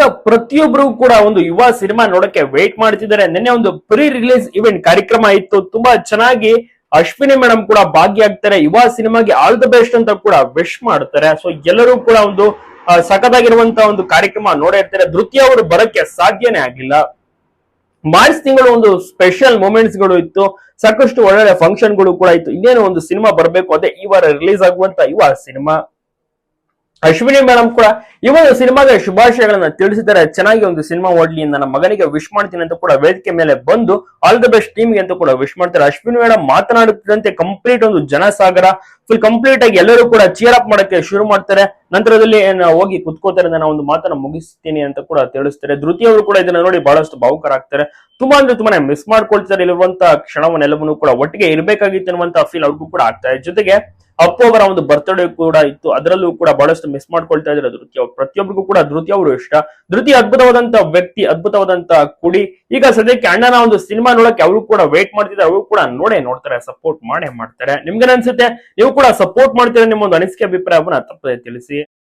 ಈಗ ಪ್ರತಿಯೊಬ್ಬರು ಕೂಡ ಒಂದು ಯುವ ಸಿನಿಮಾ ನೋಡಕ್ಕೆ ವೇಟ್ ಮಾಡ್ತಿದ್ದಾರೆ. ನಿನ್ನೆ ಒಂದು ಪ್ರೀ ರಿಲೀಸ್ ಇವೆಂಟ್ ಕಾರ್ಯಕ್ರಮ ಇತ್ತು. ತುಂಬಾ ಚೆನ್ನಾಗಿ ಅಶ್ವಿನಿ ಮೇಡಮ್ ಕೂಡ ಭಾಗಿಯಾಗ್ತಾರೆ. ಯುವ ಸಿನಿಮಾಗೆ ಆಲ್ ದ ಬೆಸ್ಟ್ ಅಂತ ಕೂಡ ವಿಶ್ ಮಾಡ್ತಾರೆ. ಸೊ ಎಲ್ಲರೂ ಕೂಡ ಒಂದು ಸಖತ್ತಾಗಿರುವಂತ ಒಂದು ಕಾರ್ಯಕ್ರಮ ನೋಡೇ ಇರ್ತಾರೆ. ಧೃತಿಯ ಅವರು ಬರಕ್ಕೆ ಸಾಧ್ಯನೇ ಆಗಿಲ್ಲ. ಮಾರ್ಚ್ ತಿಂಗಳು ಒಂದು ಸ್ಪೆಷಲ್ ಮೂಮೆಂಟ್ಸ್ಗಳು ಇತ್ತು. ಸಾಕಷ್ಟು ಒಳ್ಳೊಳ್ಳೆ ಫಂಕ್ಷನ್ಗಳು ಕೂಡ ಇತ್ತು. ಇನ್ನೇನು ಒಂದು ಸಿನಿಮಾ ಬರಬೇಕು ಅದೇ ಈ ವಾರ ರಿಲೀಸ್ ಆಗುವಂತ ಯುವ ಸಿನಿಮಾ. ಅಶ್ವಿನಿ ಮೇಡಮ್ ಕೂಡ ಈ ಒಂದು ಸಿನಿಮಾಗೆ ಶುಭಾಶಯಗಳನ್ನ ತಿಳಿಸಿದ್ದಾರೆ. ಚೆನ್ನಾಗಿ ಒಂದು ಸಿನಿಮಾ ಓಡ್ಲಿ ನನ್ನ ಮಗನಿಗೆ ವಿಶ್ ಮಾಡ್ತೀನಿ ಅಂತ ಕೂಡ ವೇದಿಕೆ ಮೇಲೆ ಬಂದು ಆಲ್ ದ ಬೆಸ್ಟ್ ಟೀಮ್ಗೆ ಅಂತ ಕೂಡ ವಿಶ್ ಮಾಡ್ತಾರೆ. ಅಶ್ವಿನಿ ಮೇಡಮ್ ಮಾತನಾಡುತ್ತಿದ್ದಂತೆ ಕಂಪ್ಲೀಟ್ ಒಂದು ಜನಸಾಗರ ಫುಲ್ ಕಂಪ್ಲೀಟ್ ಆಗಿ ಎಲ್ಲರೂ ಕೂಡ ಚೀರ್ ಅಪ್ ಮಾಡಕ್ಕೆ ಶುರು ಮಾಡ್ತಾರೆ. ನಂತರದಲ್ಲಿ ಹೋಗಿ ಕುತ್ಕೋತಾರೆ ನಾನು ಒಂದು ಮಾತನ್ನ ಮುಗಿಸ್ತೀನಿ ಅಂತ ಕೂಡ ತಿಳಿಸ್ತಾರೆ. ಧೃತಿ ಅವರು ಕೂಡ ಇದನ್ನ ನೋಡಿ ಬಹಳಷ್ಟು ಭಾವುಕರಾಗ್ತಾರೆ. ತುಂಬಾ ಅಂದ್ರೆ ತುಂಬಾನೇ ಮಿಸ್ ಮಾಡ್ಕೊಳ್ತಾರೆ ಇರುವಂತಹ ಕ್ಷಣವನ್ನೆಲ್ಲವನ್ನೂ ಕೂಡ ಒಟ್ಟಿಗೆ ಇರಬೇಕಾಗಿತ್ತು ಅನ್ನುವಂತ ಫೀಲ್ ಅವ್ರಿಗೂ ಕೂಡ ಆಗ್ತಾರೆ ಜೊತೆಗೆ ಅಪ್ಪು ಅವರ ಒಂದು ಬರ್ತ್ಡೇ ಕೂಡ ಇತ್ತು. ಅದರಲ್ಲೂ ಕೂಡ ಬಹಳಷ್ಟು ಮಿಸ್ ಮಾಡ್ಕೊಳ್ತಾ ಇದ್ದಾರೆ ಧೃತಿ ಅವ್ರು. ಪ್ರತಿಯೊಬ್ಬರಿಗೂ ಕೂಡ ಧೃತಿ ಅವರು ಇಷ್ಟ. ಧೃತಿ ಅದ್ಭುತವಾದಂತ ವ್ಯಕ್ತಿ, ಅದ್ಭುತವಾದಂತ ಕುಡಿ. ಈಗ ಸದ್ಯಕ್ಕೆ ಅಣ್ಣನ ಒಂದು ಸಿನಿಮಾ ನೋಡಕ್ಕೆ ಅವರು ಕೂಡ ವೇಟ್ ಮಾಡ್ತಿದ್ದಾರೆ. ಅವರು ಕೂಡ ನೋಡೇ ನೋಡ್ತಾರೆ ಸಪೋರ್ಟ್ ಮಾಡೇ ಮಾಡ್ತಾರೆ. ನಿಮ್ಗೆ ಅನ್ಸುತ್ತೆ? ನೀವು ಕೂಡ ಸಪೋರ್ಟ್ ಮಾಡ್ತೀರಾ ನಿಮ್ಮ ಒಂದು ಅನಿಸಿಕೆ, ಅಭಿಪ್ರಾಯವನ್ನ ತಪ್ಪದೆ ತಿಳಿಸಿ.